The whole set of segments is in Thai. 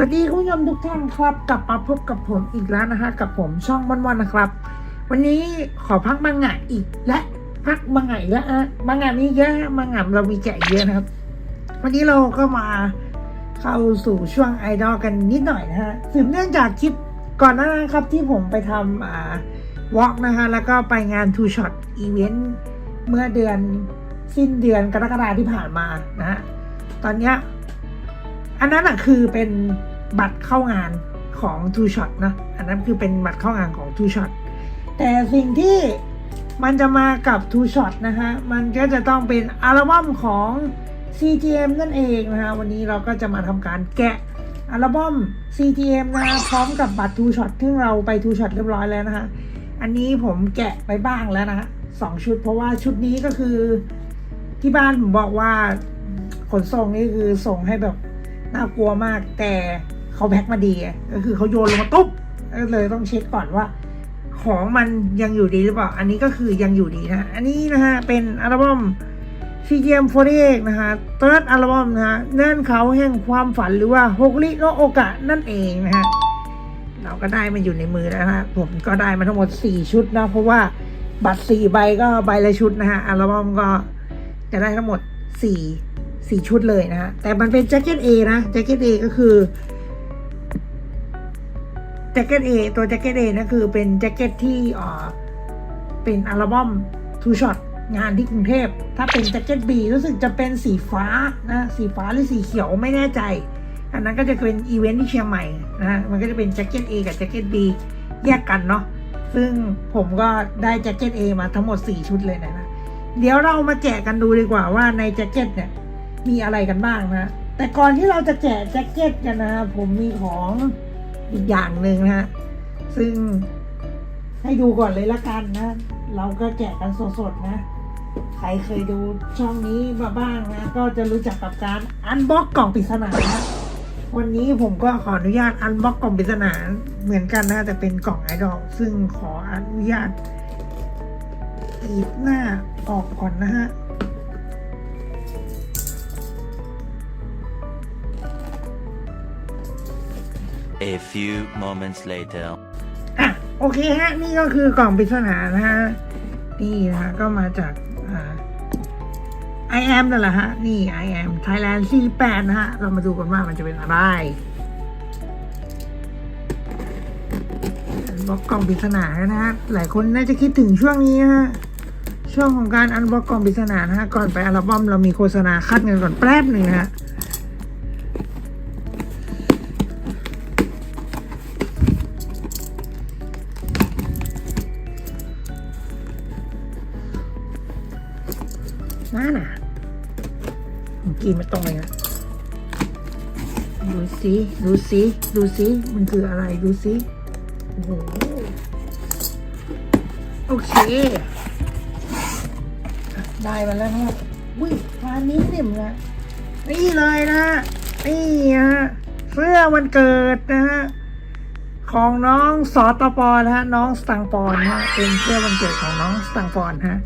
สวัสดีคุณผู้ชมทุกท่านครับ กลับมาพบกับผมอีกแล้วนะฮะกับผมช่องวันวันนะครับ วันนี้ขอพักมังงะอีกและพักมังงะอีกแล้วอะมังงะมีเยอะมังงะเรามีแจกเยอะนะครับ วันนี้เราก็มาเข้าสู่ช่วงไอดอลกันนิดหน่อยนะฮะสืบเนื่องจากคลิปก่อนหน้านั้นครับที่ผมไปทำอ่าวอล์กนะฮะแล้วก็ไปงาน Two Shot Event เมื่อเดือนสิ้นเดือนกรกฎาที่ผ่านมานะฮะตอนเนี้ยอันนั้นอะคือเป็น บัตรเข้างานของ Two Shot นะ อันนั้นคือเป็นบัตรเข้างานของ Two Shot แต่สิ่งที่มันจะมากับ Two Shot นะฮะมันก็จะต้องเป็นอัลบั้มของ CGM นั่นเองนะฮะวันนี้เราก็จะมาทำการแกะอัลบั้ม CGM นะฮะพร้อมกับบัตร Two Shot ซึ่งเราไป Two Shot เรียบร้อยแล้วนะฮะอันนี้ผมแกะไปบ้างแล้วนะฮะสองชุด เพราะว่าชุดนี้ก็คือที่บ้านผมบอกว่าขนส่งนี่คือส่งให้แบบน่ากลัวมากแต่ เขาแพ็คมาดีก็คือเขาโยนลงมาตุ๊บเลยต้องเช็คก่อนว่า ของมันยังอยู่ดีหรือเปล่า อันนี้ก็คือยังอยู่ดีนะอันนี้นะฮะเป็นอัลบั้ม CGM 48นะฮะเติร์ดอัลบั้มนะฮะเนื่นเขาแห่งความฝันหรือว่าฮกริโนโอกะนั่นเองนะฮะเราก็ได้มันอยู่ในมือแล้วนะฮะผมก็ได้มาทั้งหมด 4 ชุดนะเพราะว่าบัตร 4 ใบก็ใบละชุดนะฮะอัลบั้มก็จะได้ทั้งหมด 4 4 ชุดเลยนะฮะแต่มันเป็นแจ็คเก็ต A นะแจ็คเก็ต A ก็คือ จ็คเก็ต A ตัวแจ็คเก็ต A นั่นคือเป็นแจ็คเก็ตที่อ่อเป็นอัลบั้ม Two Shot งานที่กรุงเทพ ถ้าเป็นแจ็คเก็ต B รู้สึกจะเป็นสีฟ้านะสีฟ้าหรือสีเขียวไม่แน่ใจ อันนั้นก็จะเป็นอีเวนท์ที่เชียงใหม่นะมันก็จะเป็นแจ็คเก็ต A กับแจ็คเก็ต B แยกกันเนาะซึ่งผมก็ได้แจ็คเก็ต A มาทั้งหมด 4 ชุดเลยนะนะ เดี๋ยวเรามาแจกกันดูดีกว่าว่าในแจ็คเก็ตเนี่ยมีอะไรกันบ้างนะ แต่ก่อนที่เราจะแจกแจ็คเก็ตกันนะ ผมมีของ อีกอย่างหนึ่งนะฮะซึ่งให้ดูก่อนเลยละกันนะ เราก็แจกกันสดๆนะ ใครเคยดูช่องนี้มาบ้างนะ ก็จะรู้จักกับการอันบ็อกกล่องปริศนานะวันนี้ผมก็ขออนุญาตอันบ็อกกล่องปริศนาเหมือนกันนะแต่เป็นกล่องไอดอลซึ่งขออนุญาตกรีดหน้าออกก่อนนะฮะ A few moments later. อะโอเคฮะ นี่ก็คือกล่องปริศนานะฮะ นี่นะฮะ ก็มาจากอ่า I am นั่นแหละฮะ นี่ I am Thailand 48 นะฮะ เรามาดูกันว่ามันจะเป็นอะไรบล็อกกล่องปริศนานะฮะ หลายคนน่าจะคิดถึงช่วงนี้นะฮะ ช่วงของการอันบล็อกกล่องปริศนานะฮะ ก่อนไปอัลบั้มเรามีโฆษณาคัดเงินก่อนแป๊บหนึ่งนะฮะ ดูสิดูสิดูสิมันคืออะไรดูสิโอ้โหโอเค ได้มาแล้วนะอุ้ยทานนี้นิ่มนะนี่เลยนะนี่ฮะเสื้อวันเกิดนะฮะของน้องสอตปอนะฮะน้องสตังปอนฮะเป็นเสื้อวันเกิดของน้องสตังปอนฮะ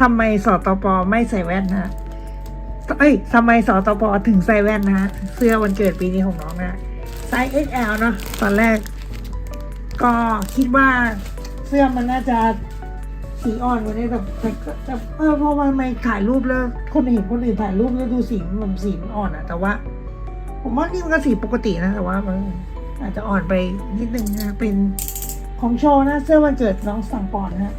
ทำไมสตปไม่ใส่แว่นฮะ เอ้ยทำไมสตปถึงใส่แว่นนะฮะเสื้อวันเกิดปีนี้ของน้องนะไซส์ XL เนาะตอนแรก ก็คิดว่าเสื้อมันน่าจะสีอ่อนกว่านี้แต่แต่เออเพราะว่าไม่ถ่ายรูปแล้วคนเห็นคนอื่นถ่ายรูปแล้วดูสีมันสีมันอ่อนอะแต่ว่า ผมว่านี่มันก็สีปกตินะแต่ว่ามันอาจจะอ่อนไปนิดนึงนะเป็นของโชว์นะเสื้อวันเกิดน้องสั่งปอนนะ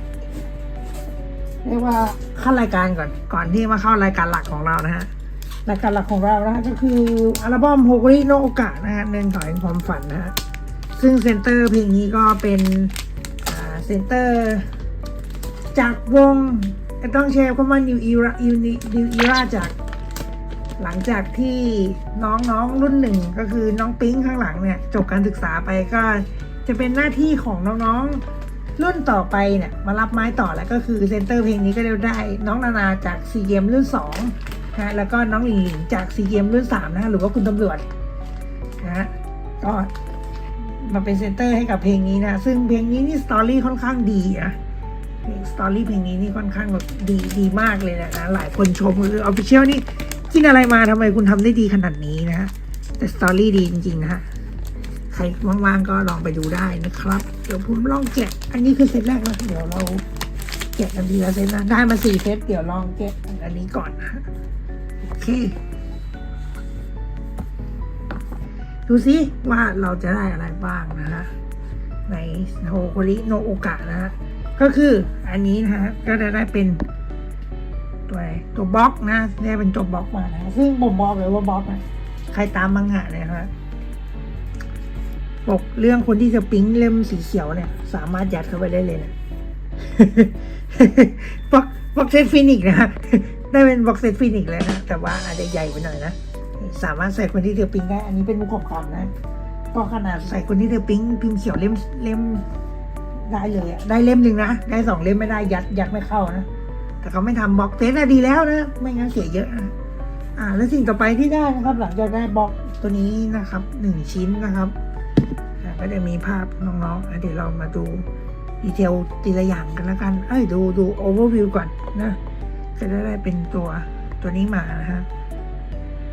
เรียกว่าเข้ารายการก่อนก่อนที่มาเข้ารายการหลักของเรานะฮะรายการหลักของเรานะฮะก็คืออัลบั้มโฮกริโนโอกะนะฮะเนินถอยความฝันนะฮะซึ่งเซนเตอร์เพลงนี้ก็เป็นเซนเตอร์ จากวงต้องแชร์คำว่า New Era New Era จากหลังจากที่น้องๆรุ่นหนึ่งก็คือน้องปิ๊งข้างหลังเนี่ย จบการศึกษาไปก็จะเป็นหน้าที่ของน้องๆ รุ่นต่อไปเนี่ยมารับไม้ต่อแล้วก็คือเซนเตอร์เพลงนี้ก็ได้ น้องนานาจากซีเกมรุ่น2นะแล้วก็น้องหลิงหลิงจากซีเกมรุ่น3นะหรือว่าคุณตำรวจนะก็มาเป็นเซนเตอร์ให้กับเพลงนี้นะ ซึ่งเพลงนี้นี่สตอรี่ค่อนข้างดีนะสตอรี่เพลงนี้นี่ค่อนข้างแบบดีดีมากเลยนะนะหลายคนชมคือออฟฟิเชียลนี่กินอะไรมาทำไมคุณทำได้ดีขนาดนี้นะฮะแต่สตอรี่ดีจริงๆนะฮะ ใครว่างๆก็ลองไปดูได้นะครับ เดี๋ยวผมลองแกะ อันนี้คือเซตแรกนะเดี๋ยวเราแกะกันทีละเซตนะได้มาสี่เซตเดี๋ยวลองแกะอันนี้ก่อนนะโอเค ดูซิว่าเราจะได้อะไรบ้างนะฮะในโฮโคริโนโอกะนะฮะก็คืออันนี้นะฮะก็จะได้เป็นตัวตัวบล็อกนะได้เป็นตัวบล็อกมานะซึ่งผมบอกเลยว่าบล็อกนะใครตามมังงะเนี่ยฮะ ปกเรื่องคนที่จะปิ๊งเล่มสีเขียวเนี่ย สามารถยัดเข้าไปได้เลยนะบล็อกบ็อกเซตฟินิกนะฮะได้เป็นบล็อกเซตฟินิกเลยนะ แต่ว่าอาจจะใหญ่ไปหน่อยนะ สามารถใส่คนที่เธอปิ๊งได้ อันนี้เป็นมุกของคำนะ ก็ขนาดใส่คนที่เธอปิ๊งพิมพ์เขียวเล่มเล่มได้เลยอะได้เล่มหนึ่งนะ ได้สองเล่มไม่ได้ยัดยัดไม่เข้านะ แต่เขาไม่ทำบล็อกเซตอะดีแล้วนะ ไม่งั้นเสียเยอะนะอ่า แล้วสิ่งต่อไปที่ได้นะครับ หลังจากได้บล็อกตัวนี้นะครับหนึ่งชิ้นนะครับ ก็จะมีภาพน้องๆเดี๋ยวเรามาดูดีเทลทีละอย่างกันแล้วกันเอ้ยดูดูโอเวอร์วิวก่อนนะจะได้เป็นตัวตัวนี้มานะฮะ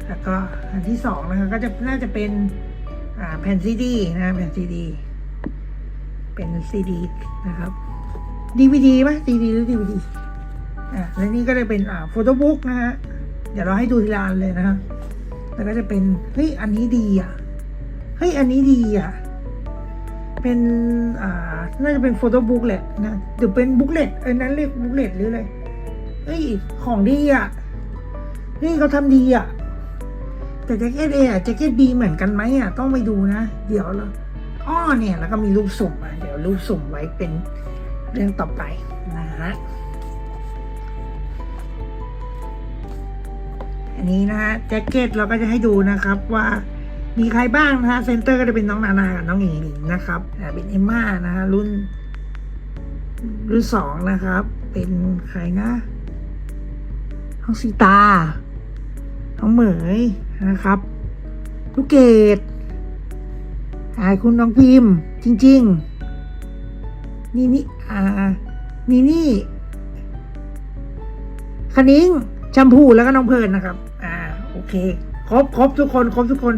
แล้วก็อันที่สองนะคะก็จะน่าจะเป็นอ่าแผ่นซีดีนะแผ่นซีดี เป็นซีดีนะครับดีวีดีป่ะซีดีหรือดีวีดีอ่าแล้วนี่ก็จะเป็นอ่าโฟโต้บุ๊กนะฮะเดี๋ยวเราให้ดูทีละอันเลยนะฮะแล้วก็จะเป็นเฮ้ยอันนี้ดีอะเฮ้ยอันนี้ดีอะ เป็นอ่าน่าจะเป็นโฟโต้บุ๊กแหละนะหรือเป็นบุ๊กเลตเอ้นั้นเรียกบุ๊กเลตหรืออะไรเฮ้ยของดีอะเฮ้ยเขาทำดีอะแต่แจ็คเก็ตเออะแจ็คเก็ตบีเหมือนกันไหมอะต้องไปดูนะ เดี๋ยวเราอ้อเนี่ยแล้วก็มีรูปสุ่มอะเดี๋ยวรูปสุ่มไว้เป็นเรื่องต่อไปนะฮะอันนี้นะฮะแจ็คเก็ตเราก็จะให้ดูนะครับว่า มีใครบ้างนะฮะเซนเตอร์ก็จะเป็นน้องนานากับน้องหญิงหญิงนะครับอ่าเป็นเอมม่านะฮะรุ่น รุ่นสองนะครับ เป็นใครนะน้องสีตาน้องเหมยนะครับลูกเกดอ่าคุณน้องพิมพ์จริง ๆ นี่นี่อ่านี่นี่คณิ้งแชมพูแล้วก็น้องเพลินนะครับ อ่า โอเค ครบ ครบทุกคน ครบทุกคน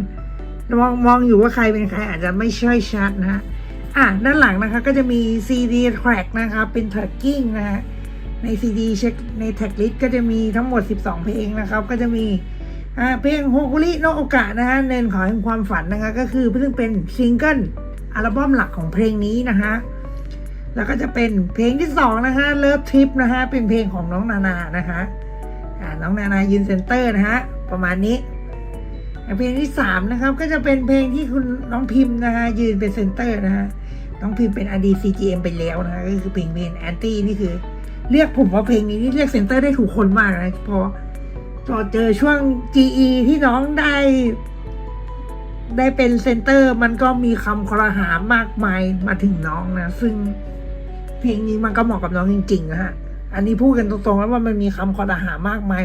มองมองอยู่ว่าใครเป็นใครอาจจะไม่ช่ชัดนะฮะอะด้านหลังนะคะก็จะมี CD track นะครับเป็น tracking นะฮะใน CD เช็คในแท็กลิสก็จะมีทั้งหมด 12 เพลงนะครับ ก็จะมีอ่าเพลงโฮกุริโนโอกะนะฮะเนนขอให้ความฝันนะคะก็คือเพิ่งเป็นซิงเกิลอัลบั้มหลักของเพลงนี้นะฮะแล้วก็จะเป็นเพลงที่สองนะฮะเลิฟทริปนะฮะเป็นเพลงของน้องนานานะฮะอ่าน้องนานายืนเซนเตอร์นะฮะประมาณนี้ เพลงที่สามนะครับ ก็จะเป็นเพลงที่คุณน้องพิมพ์นะฮะยืนเป็นเซนเตอร์นะฮะน้องพิมพ์เป็นอดี CGM ไปแล้วนะฮะก็คือเพลงเพลงแอนตี้นี่คือ เรียกผมว่าเพลงนี้นี่เรียกเซนเตอร์ได้ถูกคนมากนะเพราะพอเจอช่วง GE ที่น้องได้ ได้เป็นเซนเตอร์ มันก็มีคำครหามากมายมาถึงน้องนะ ซึ่งเพลงนี้มันก็เหมาะกับน้องจริงๆนะฮะอันนี้พูดกันตรงๆแล้วว่ามันมีคำครหามากมาย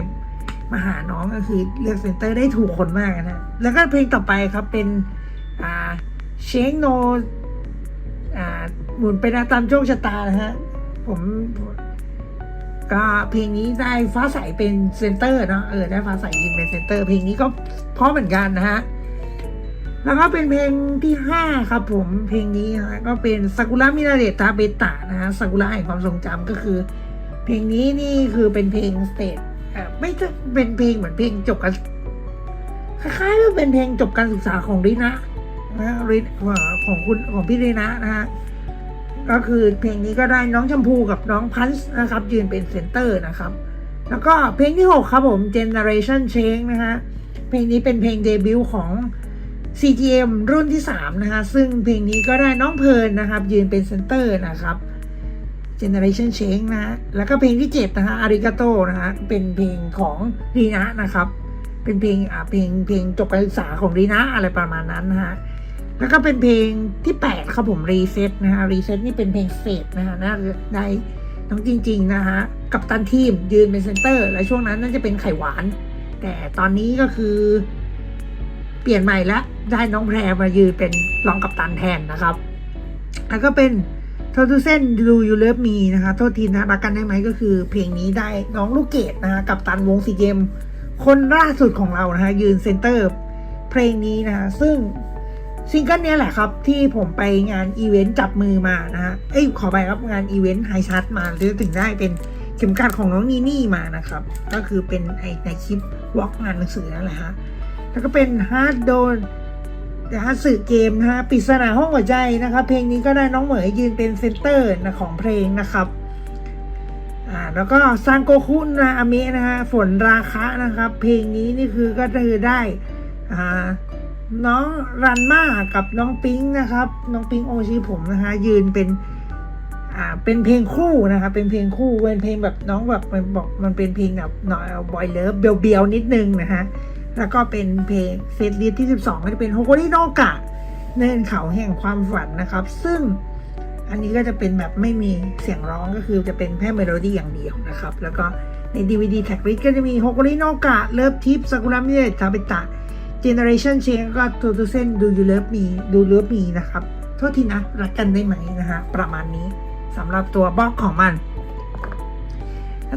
มาหาน้องก็คือเลือกเซนเตอร์ได้ถูกคนมากนะ แล้วก็เพลงต่อไปครับเป็นอ่าเชงโนอ่าหมุนไปนตามโชคชะตานะฮะผมก็เพลงนี้ได้ฟ้าใสเป็นเซนเตอร์เนาะเออได้ฟ้าใสยืนเป็นเซนเตอร์ เพลงนี้ก็เพราะเหมือนกันนะฮะแล้วก็เป็นเพลงที่ห้าครับผมเพลงนี้นะก็เป็นซากุระมินาเดตาเบตะนะฮะซากุระแห่งความทรงจำก็คือ เพลงนี้นี่คือเป็นเพลงสเตจ ไม่ใช่เป็นเพลงเหมือนเพลงจบการคล้ายๆว่าเป็นเพลงจบการศึกษาของรินะนะริของคุณของพี่รินะนะฮะก็คือเพลงนี้ก็ได้น้องชมพูกับน้องพันส์นะครับ ยืนเป็นเซนเตอร์นะครับ แล้วก็เพลงที่6ครับผม Generation Change นะฮะเพลงนี้เป็นเพลงเดบิวต์ของ CGM รุ่นที่3นะคะซึ่งเพลงนี้ก็ได้น้องเพลินนะครับ ยืนเป็นเซนเตอร์นะครับ Generation Change นะ แล้วก็เพลงที่ 7 นะคะ Arigato นะฮะเป็นเพลงของรีนะนะครับ เป็นเพลงอ่าเพลงเพลงจบการศึกษาของรีนะอะไรประมาณนั้นนะฮะแล้วก็เป็นเพลงที่ 8 ครับผมรีเซ็ตนะฮะรีเซ็ตนี่เป็นเพลงเฟดนะฮะน่าได้น้องจริง ๆ นะฮะกับตันทีมยืนเป็นเซนเตอร์ และช่วงนั้นน่าจะเป็นไข่หวาน แต่ตอนนี้ก็คือ เปลี่ยนใหม่แล้วได้น้องแพรมายืนเป็นรองกับตันแทนนะครับ แล้วก็เป็น โททูเซนดูยูเลิฟมีนะคะ โทษทีนะรักกันได้ไหมก็คือเพลงนี้ได้น้องลูกเกดนะฮะกับตันวงซีเกม คนล่าสุดของเรานะฮะยืนเซนเตอร์เพลงนี้นะฮะซึ่งซิงเกิลนี้แหละครับ ที่ผมไปงานอีเวนต์จับมือมานะฮะเอ้ยขอไปครับงานอีเวนต์ไฮชาร์ตมาหรือถึงได้เป็นเข็มกัดของน้องนีนี่มานะครับ ก็คือเป็นไอในคลิปวอล์กงานหนังสือนั่นแหละฮะแล้วก็เป็นฮาร์ดโดน นะฮะสื่อเกมนะฮะปริศนาห้องหัวใจนะครับ เพลงนี้ก็ได้น้องเหมยยืนเป็นเซนเตอร์นะของเพลงนะครับอ่าแล้วก็ซังโกคุนะอเมะนะฮะฝนราคะนะครับ เพลงนี้นี่คือก็คือได้อ่าน้องรันมากับน้องปิงนะครับ น้องปิงโอชิผมนะฮะยืนเป็นอ่าเป็นเพลงคู่นะครับเป็นเพลงคู่เป็นเพลงแบบน้องแบบมันบอกมันเป็นเพลงแบบหน่อยบอยเลิฟเบียวๆนิดนึงนะฮะ แล้วก็เป็นเพลงเซตลิสที่12ก็จะเป็นโฮโกริโนกะเนินเขาแห่งความฝันนะครับ ซึ่งอันนี้ก็จะเป็นแบบไม่มีเสียงร้องก็คือจะเป็นแค่เมโลดี้อย่างเดียวนะครับ แล้วก็ใน DVD แท็กลิสก็จะมีโฮโกริโนกะเลิฟทิปซากุระมิเดทาเบตะเจเนอเรชันเชงก็ทูทูเซนดูยูเลิฟมีดูเลิฟมีนะครับ โทษทีนะ รักกันได้ไหมนะฮะประมาณนี้สำหรับตัวบล็อกของมัน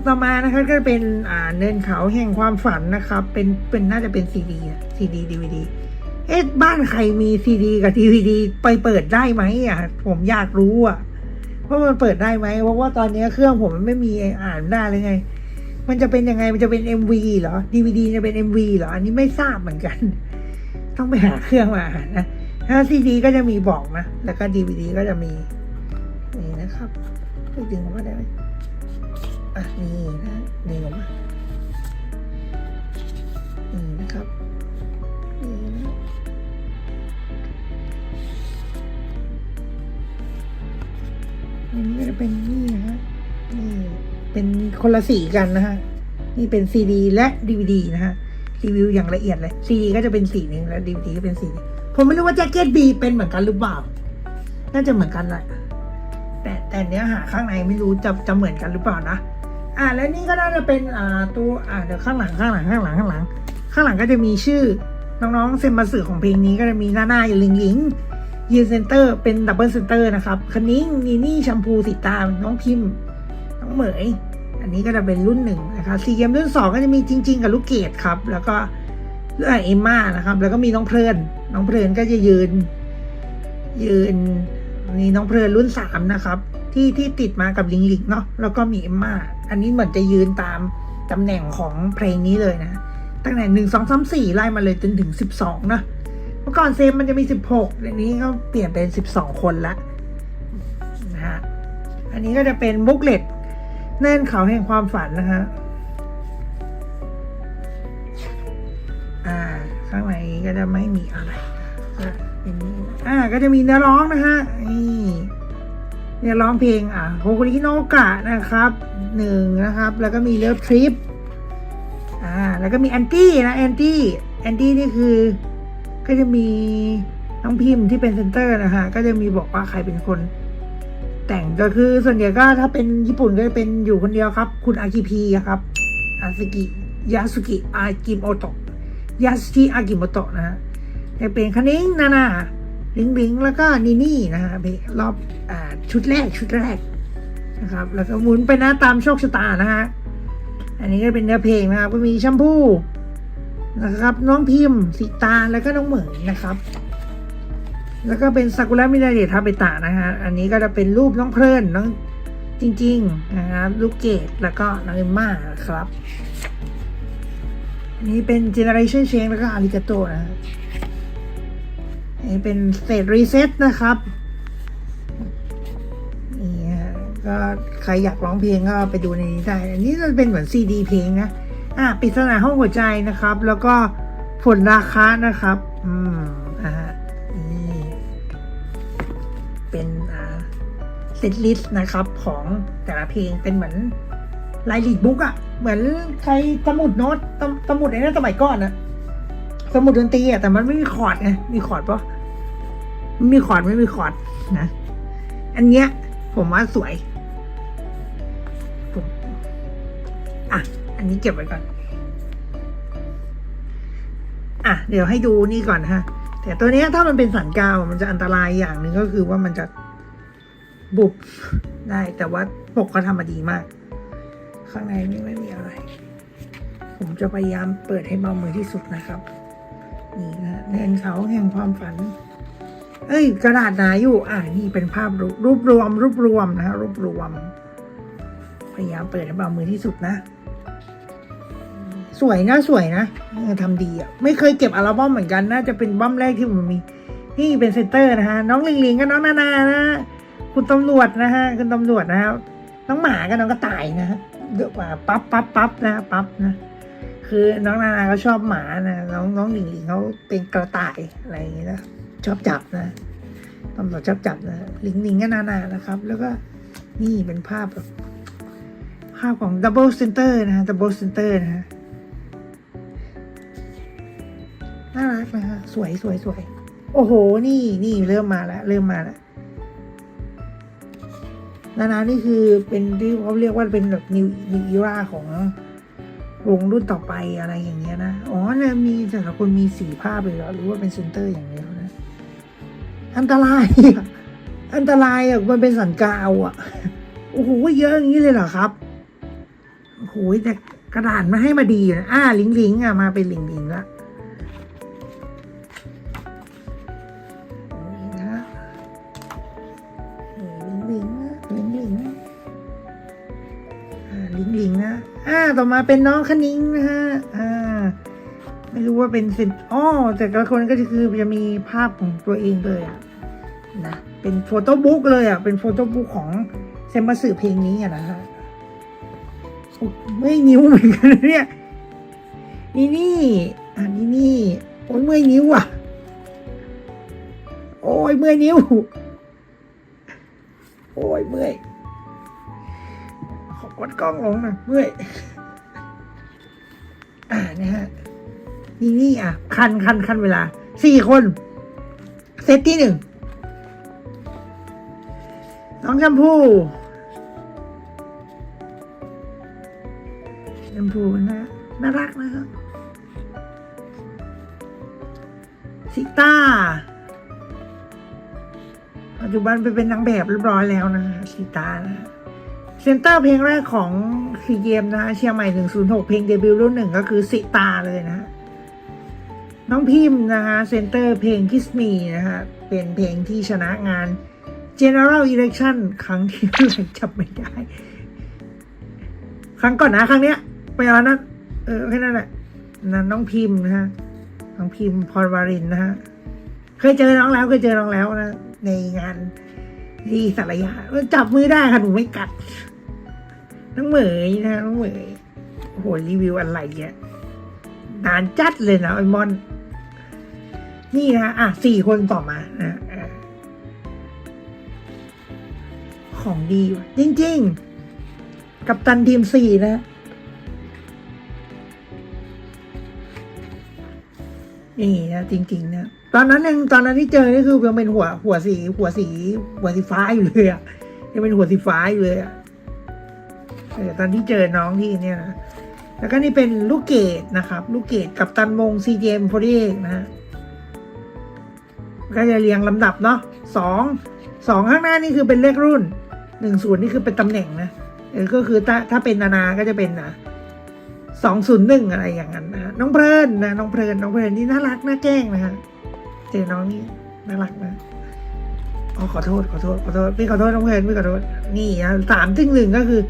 ต่อมานะครับก็เป็นอ่าเนินเขาแห่งความฝันนะครับเป็นเป็นน่าจะเป็นซีดีอะซีดีดีวีดีเอ๊ะบ้านใครมีซีดีกับดีวีดีไปเปิดได้ไหมอะผมอยากรู้อะว่ามันเปิดได้ไหมเพราะว่าตอนนี้เครื่องผมมันไม่มีอ่านได้เลยไง มันจะเป็นยังไงมันจะเป็น MV เหรอ DVD จะเป็น MV เหรออันนี้ไม่ทราบเหมือนกัน ต้องไปหาเครื่องมาอ่านนะถ้าซีดีก็จะมีบอกนะแล้วก็ DVD ก็จะมีนี่นะครับไปดึงออกมาได้ไหม อะนี่นะนี่ออกมานี่นะครับนี่นะอันนี้ก็จะเป็นนี่นะฮะนี่เป็นคนละสีกันนะฮะนี่เป็นซีดีและดีวดีนะฮะรีวิวอย่างละเอียดเลยซีดีก็จะเป็นสีหนึ่งแล้วดีวดีก็เป็นสีนึงผมไม่รู้ว่าแจ็คเก็ตบีเป็นเหมือนกันหรือเปล่า น่าจะเหมือนกันแหละแต่แต่เนื้อหาข้างในไม่รู้จะจะเหมือนกันหรือเปล่านะ อ่าและนี่ก็น่าจะเป็นอ่าตัวอ่าเดี๋ยวข้างหลังข้างหลังข้างหลังข้างหลัง ข้างหลังก็จะมีชื่อน้องๆเซมบัสึของเพลงนี้ก็จะมีหน้าหน้าลิงลิงยืนเซนเตอร์เป็นดับเบิลเซนเตอร์นะครับคันนิ้งนีนี่แชมพูสีตาน้องพิมพ์น้องเหมยอันนี้ก็จะเป็นรุ่นหนึ่งนะครับซีเกมรุ่นสองก็จะมีจริง ๆ กับลูกเกดครับ แล้วก็เรื่องเอมม่านะครับ แล้วก็มีน้องเพลินน้องเพลินก็จะยืน ยืนนี่น้องเพลินรุ่นสามนะครับ ที่ที่ติดมากับลิงลิงเนาะแล้วก็มีเอมม่า อันนี้เหมือนจะยืนตามตำแหน่งของเพลงนี้เลยนะ ตั้งแต่หนึ่งสองสามสี่ไล่มาเลยจนถึงสิบสองนะเมื่อก่อนเซมมันจะมีสิบหกเดี๋ยวนี้ก็เปลี่ยนเป็นสิบสองคนละนะฮะอันนี้ก็จะเป็นบุกเลตเน่นเขาแห่งความฝันนะฮะอ่าข้างในก็จะไม่มีอะไร เป็นนี้อ่าก็จะมีเนื้อร้องนะฮะนี่ เนื้อร้องเพลงอ่าโฮคุริโนกะนะครับหนึ่งนะครับ แล้วก็มีเลิฟทริปอ่าแล้วก็มีแอนตี้นะแอนตี้แอนตี้นี่คือก็จะมีน้องพิมพ์ที่เป็นเซนเตอร์นะฮะก็จะมีบอกว่าใครเป็นคนแต่งก็คือส่วนใหญ่ก็ถ้าเป็นญี่ปุ่นก็จะเป็นอยู่คนเดียวครับ คุณอากิพีครับอาสกิยาสุกิอากิโมโตะยาสุกิอากิโมโตะนะฮะจะเป็นคันนิ้งนานา ลิงบิงแล้วก็นีนี่นะฮะรอบอชุดแรกชุดแรกนะครับ แล้วก็หมุนไปนะตามโชคชะตานะฮะอันนี้ก็เป็นเนื้อเพลงนะครับ ก็มีแชมพูนะครับ น้องพิมพ์สิตาแล้วก็น้องเหมยนะครับ แล้วก็เป็นซากุระมินาเดทาเบตะนะฮะอันนี้ก็จะเป็นรูปน้องเพลินน้องจริงๆนะครับลูกเกดแล้วก็น้องเอมม่าครับนนี้เป็น Generation Change แล้วก็อาริกาโตนะ อันนี้เป็น State Reset นะครับนี่ฮะก็ใครอยากร้องเพลงก็ไปดูในนี้ได้ อันนี้มันเป็นเหมือนซีดีเพลงนะอะปริศนาห้องหัวใจนะครับ แล้วก็ฝนราคานะครับ อืมอ่านี่เป็นอ่าเซตลิสต์นะครับของแต่ละเพลงเป็นเหมือนลายลีดบุ๊กอะเหมือนใครสมุดโน้ตสมสมุดไอ้นั่นสมัยก่อนอะ สมุดดนตรีอะแต่มันไม่มีคอร์ดไงมีคอร์ดปะไม่มีคอร์ดไม่มีคอร์ดนะ อันเนี้ย ผมว่าสวยผมอะ อันนี้เก็บไว้ก่อน อะ เดี๋ยวให้ดูนี่ก่อนฮะ แต่ตัวเนี้ยถ้ามันเป็นสันกาวมันจะอันตรายอย่างหนึ่งก็คือว่ามันจะบุบได้ แต่ว่าปกก็ทำมาดีมาก ข้างในนี่ไม่มีอะไร ผมจะพยายามเปิดให้เบามือที่สุดนะครับ นี่นะเนินเขาแห่งความฝัน เอ้ย กระดาษหนาอยู่ อ่านี่เป็นภาพรูปรวมรูปรวมนะฮะรูปรวม พยายามเปิดให้เบามือที่สุดนะ สวยนะสวยนะทำดีอะ ไม่เคยเก็บอัลบั้มเหมือนกัน น่าจะเป็นบั้มแรกที่ผมมี นี่เป็นเซนเตอร์นะฮะ น้องลิงลิงกับน้องนานานะ คุณตำรวจนะฮะ คุณตำรวจนะครับ น้องหมากับน้องกระต่ายนะฮะเยอะกว่าปั๊บปั๊บปั๊บนะปั๊บนะ คือน้องนานาเขาชอบหมานะน้องน้องหลิงหลิงเขาเป็นกระต่ายอะไรอย่างงี้นะชอบจับนะตำรวจชอบจับนะหลิงหลิงกับนานานะครับ แล้วก็นี่เป็นภาพแบบภาพของดับเบิลเซนเตอร์นะฮะดับเบิลเซนเตอร์นะฮะน่ารักนะฮะสวยสวยสวยโอ้โห นี่นี่เริ่มมาแล้วเริ่มมาแล้วนานานี่คือเป็นที่เขาเรียกว่าเป็นแบบนิวนิวอีราของ วงรุ่นต่อไปอะไรอย่างเงี้ยนะ อ๋อเนี่ยมีแต่ละคนมีสีภาพเลยเหรอหรือว่าเป็นเซนเตอร์อย่างเดียวนะ อันตรายอะอันตรายอะ มันเป็นสันกาวอะ โอ้โหเยอะอย่างนี้เลยเหรอครับ โอ้โหแต่กระดาษมาให้มาดีนะ อ่าลิงลิงอะ มาเป็นลิงลิงละ ต่อมาเป็นน้องคณิ้งนะฮะอ่าไม่รู้ว่าเป็นสินอ๋อแต่ละคนก็คือจะมีภาพของตัวเองเลยอะนะเป็นโฟโต้บุ๊กเลยอะเป็นโฟโต้บุ๊กของเซมมาสื่อเพลงนี้อะนะฮะโอ้ไม่นิ้วเหมือนกันเนี่ยนี่นี่อันนี้นี่โอ้ยเมื่อยนิ้วอะ โอ้ยเมื่อยนิ้ว โอ้ยเมื่อยขอกดกล้องลงหน่อยเมื่อย นะฮะนี่นี่อะ คันคันคันเวลาสี่คน เซตที่หนึ่งน้องชมพู่ชมพูนะ น่ารักนะครับซิต้า ปัจจุบันไปเป็นนางแบบเรียบร้อยแล้วนะซิต้านะ เซนเตอร์เพลงแรกของซีเกมนะเชียงใหม่ 106 เพลงเดบิวต์รุ่นหนึ่งก็คือสิตาเลยนะ น้องพิมพ์นะคะเซนเตอร์เพลง Kiss Me นะคะเป็นเพลงที่ชนะงาน General Election ครั้งที่เท่าไหร่จำไม่ได้ ครั้งก่อนนะ ครั้งเนี้ยไปแล้วนั้นเออแค่นั้นแหละนั่นน้องพิมพ์นะฮะน้องพิมพ์พรวารินนะฮะเคยเจอน้องแล้วเคยเจอน้องแล้วนะในงาน ที่สารยาจับมือได้ค่ะหนูไม่กัดน้องเหมยนะน้องเหมยโอ้โหรีวิวอะไรเนี่ยนานจัดเลยนะไอมอน นี่นะอะสี่คนต่อมานะของดีว่ะ จริง ๆ กับตันทีมสี่นะนี่นะจริง ๆ นะ ตอนนั้นยังตอนนั้นที่เจอนี่คือยังเป็นหัวหัวสี หัวสี หัวสีฟ้าอยู่เลยอะยังเป็นหัวสีฟ้าอยู่เลยอะเออตอนที่เจอน้องที่เนี่ยนะแล้วก็นี่เป็นลูกเกดนะครับ ลูกเกดกับตันวงซีเจมโพดีเอกนะฮะก็จะเรียงลำดับเนาะสองสองข้างหน้านี่คือเป็นเลขรุ่นหนึ่งศูนย์นี่คือเป็นตำแหน่งนะเออก็คือถ้าถ้าเป็นนานาก็จะเป็นนะสองศูนย์หนึ่งอะไรอย่างนั้นนะน้องเพลินนะน้องเพลินน้องเพลินนี่น่ารักน่าแกล้งนะฮะ เจอน้องนี่น่ารักนะอ๋อขอโทษขอโทษขอโทษพี่ขอโทษน้องเพลินพี่ขอโทษนี่นะสามถึงหนึ่งก็คือ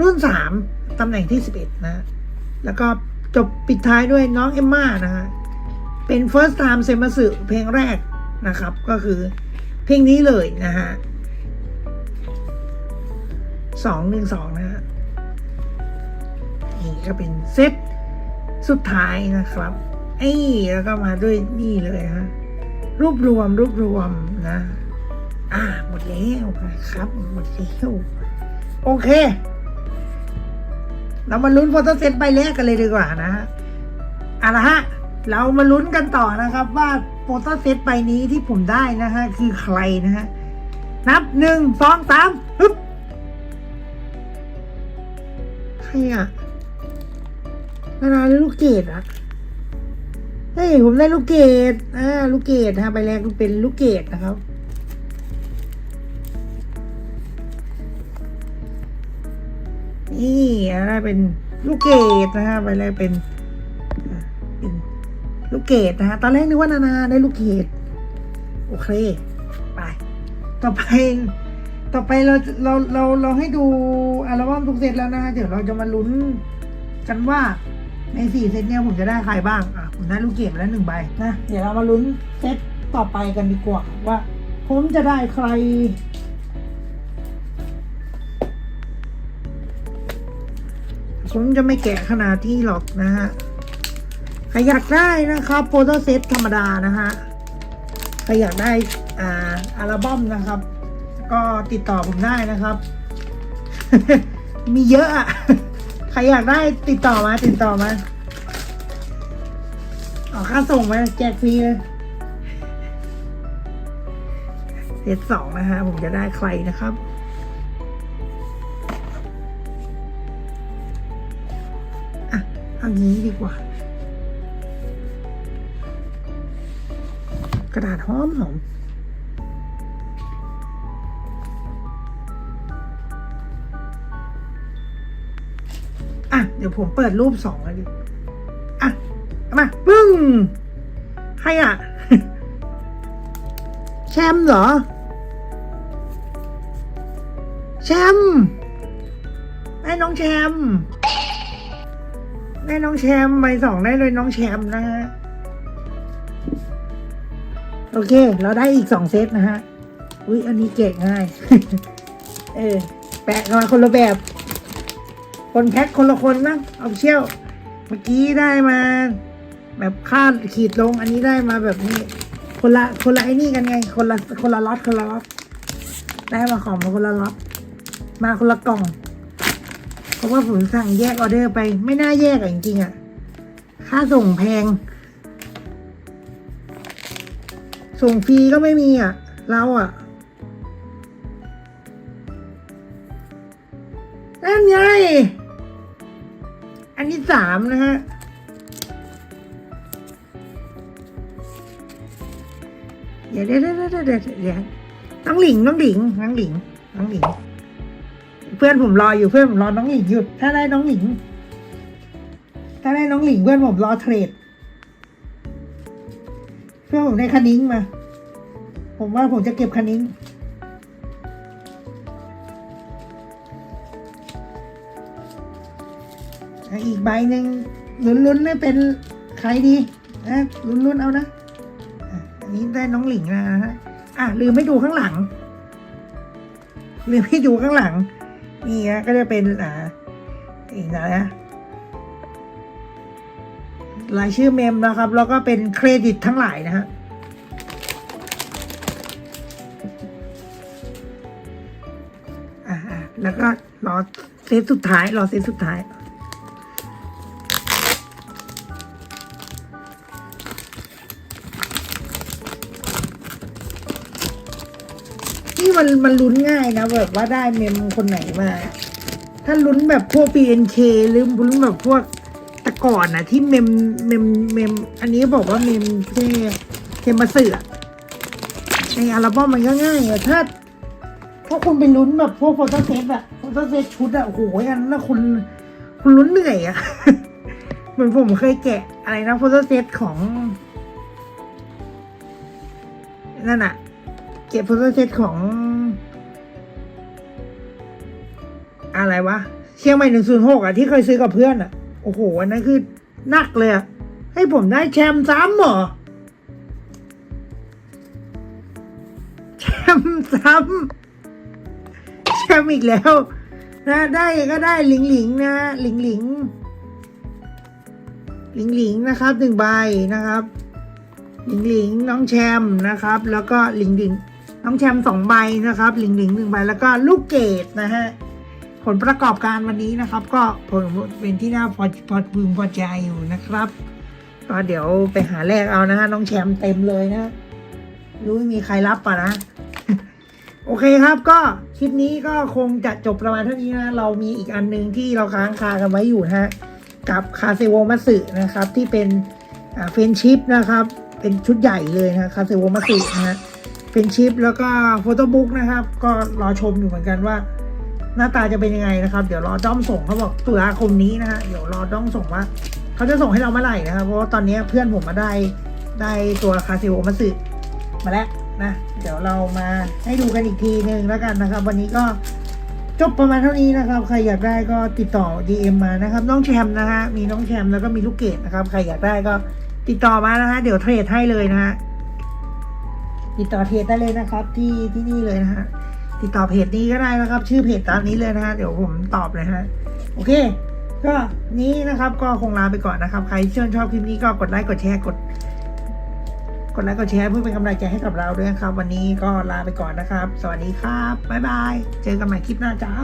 รุ่นสามตำแหน่งที่สิบเอ็ดนะ แล้วก็จบปิดท้ายด้วยน้องเอมม่านะฮะเป็น first time เซมาสึเพลงแรกนะครับ ก็คือเพลงนี้เลยนะฮะสองหนึ่งสองนะฮะนี่ก็เป็นเซตสุดท้ายนะครับไอ้แล้วก็มาด้วยนี่เลยฮะ รวบรวมรวบรวมนะ อ่าหมดแล้วนะครับ หมดแล้วโอเค เรามาลุ้นโฟโต้เซตใบแรกกันเลยดีกว่านะฮะเอาละฮะ เรามาลุ้นกันต่อนะครับ ว่าโฟโต้เซตใบนี้ที่ผมได้นะฮะ คือใครนะฮะ นับหนึ่งสองสามฮึบใครอะนานาลูกเกดอะ เฮ้ยผมได้ลูกเกดอ่าลูกเกดนะฮะใบแรกเป็นลูกเกดนะครับ นี่อะไรเป็นลูกเกดนะฮะไปเลยเป็นเป็นลูกเกดนะฮะตอนแรกนึกว่านานาได้ลูกเกดโอเคไปต่อไปต่อไปเราเราเราเราให้ดูอัลบั้มทุกเซตแล้วนะฮะเดี๋ยวเราจะมาลุ้นกันว่า ในสี่เซตเนี่ยผมจะได้ใครบ้าง อะ ผมได้ลูกเกดมาแล้วหนึ่งใบนะ เดี๋ยวเรามาลุ้นเซตต่อไปกันดีกว่า ว่า ผมจะได้ใคร ผมจะไม่แกะขนาดที่หรอกนะฮะใครอยากได้นะครับโฟโต้เซตธรรมดานะฮะใครอยากได้อ่าอัลบั้มนะครับ ก็ติดต่อผมได้นะครับ มีเยอะอะ ครอยากได้ติดต่อมาติดต่อมาเอาค่าส่งมาแจกฟรีเลยเซตสองนะฮะผมจะได้ใครนะครับอะเอางี้ดีกว่า กระดาษหอมหอม ดี๋ยวผมเปิดรูปสองแล้วดิอะมาปึ้งใครอะ แชมป์เหรอ แชมป์ได้น้องแชมป์ได้น้องแชมป์ใบสองได้เลยน้องแชมป์นะฮะโอเค เราได้อีกสองเซตนะฮะ อุ้ยอันนี้เก่งง่าย เออ แปะมาคนละแบบ คนแพ็คคนละคนนะเอาเชี่ยว เมื่อกี้ได้มา แบบคาดขีดลง อันนี้ได้มาแบบนี้ คนละคนละไอ้นี่กันไง คนละคนละล็อตคนละล็อตได้มาของมาคนละล็อตมาคนละกล่อง เพราะว่าผมสั่งแยกออเดอร์ไป ไม่น่าแยกอะจริงๆอะค่าส่งแพง ส่งฟรีก็ไม่มีอะเราอะนั่นไง อันที่สามนะฮะเดี๋ยวเดี๋ยวเดี๋ยวเดี๋ยวเดี๋ยวน้องหลิงน้องหลิงน้องหลิงน้องหลิง เพื่อนผมรออยู่เพื่อนผมรอน้องหลิงอยู่ถ้าได้น้องหลิง ถ้าได้น้องหลิงเพื่อนผมรอเทรดเพื่อนผมได้คันนิ้งมา ผมว่าผมจะเก็บคันนิ้ง อีกใบหนึ่งลุ้นๆไม่เป็นใครดีนะลุ้นๆเอานะอันนี้ได้น้องหลิงนะฮะอะลืมไม่ดูข้างหลัง ลืมไม่ดูข้างหลัง นี่นะก็จะเป็นอ่าอีกนะรายชื่อเมมนะครับ แล้วก็เป็นเครดิตทั้งหลายนะฮะอ่าแล้วก็รอเซตสุดท้าย รอเซตสุดท้าย มันมันลุ้นง่ายนะแบบว่าได้เมมคนไหนมา ถ้าลุ้นแบบพวก BNK หรือลุ้นแบบพวกแต่ก่อนนะที่เมมเมมเมม อันนี้บอกว่าเมมเทเทมาเสือในอัลบั้มมันก็ง่ายอะถ้าถ้าคุณไปลุ้นแบบพวกโฟโต้เซตอะโฟโต้เซตชุดอะโอ้โหอันนั้นนะคุณคุณลุ้นเหนื่อยอะเหมือนผมเคยแกะอะไรนะโฟโต้เซตของนั่นอะเก็บโฟโต้เซตของ อะไรวะเชียงใหม่หนึ่งศูนย์หกอะที่เคยซื้อกับเพื่อนอะโอ้โหอันนั้นคือนักเลยอะให้ผมได้แชมป์ซ้ำเหรอแชมป์ซ้ำแชมป์อีกแล้ว นะได้ก็ได้หลิงหลิงนะหลิงหลิงหลิงหลิงนะครับหนึ่งใบนะครับ หลิงหลิงน้องแชมป์นะครับ แล้วก็หลิงหลิงน้องแชมป์สองใบนะครับ หลิงหลิงหนึ่งใบแล้วก็ลูกเกดนะฮะ ผลประกอบการวันนี้นะครับ ก็ผลเป็นที่น่าพอพอพึงพอใจอยู่นะครับก็เดี๋ยวไปหาแลกเอานะฮะน้องแชมป์เต็มเลยนะรู้ไม่มีใครรับป่ะนะ โอเคครับก็คลิปนี้ก็คงจะจบประมาณเท่านี้นะ เรามีอีกอันหนึ่งที่เราค้างคากันไว้อยู่ฮะกับคาเซโวมัสึนะครับ ที่เป็นเฟนชิปนะครับ เป็นชุดใหญ่เลยนะคาเซโวมัสึนะฮะเฟนชิปแล้วก็โฟโต้บุ๊กนะครับ ก็รอชมอยู่เหมือนกันว่า หน้าตาจะเป็นยังไงนะครับ เดี๋ยวรอด้อมส่งเขาบอกตุลาคมนี้นะฮะเดี๋ยวรอด้อมส่งว่าเขาจะส่งให้เราเมื่อไหร่นะครับ เพราะว่าตอนนี้เพื่อนผมมาได้ได้ตัวคาเซโวมัสึมาแล้วนะเดี๋ยวเรามาให้ดูกันอีกทีหนึ่งแล้วกันนะครับ วันนี้ก็จบประมาณเท่านี้นะครับ ใครอยากได้ก็ติดต่อ DM มานะครับ น้องแชมป์นะฮะมีน้องแชมป์แล้วก็มีลูกเกดนะครับ ใครอยากได้ก็ติดต่อมานะฮะเดี๋ยวเทรดให้เลยนะฮะติดต่อเทรดได้เลยนะครับ ที่ที่นี่เลยนะฮะ ติดต่อเพจนี้ก็ได้นะครับ ชื่อเพจตามนี้เลยนะฮะเดี๋ยวผมตอบเลยฮะโอเค ก็นี้นะครับก็คงลาไปก่อนนะครับ ใครชื่นชอบคลิปนี้ก็กดไลค์กดแชร์กด กดไลค์กดแชร์เพื่อเป็นกำลังใจให้กับเราด้วยครับ วันนี้ก็ลาไปก่อนนะครับ สวัสดีครับบ๊ายบายเจอกันใหม่คลิปหน้าจ้า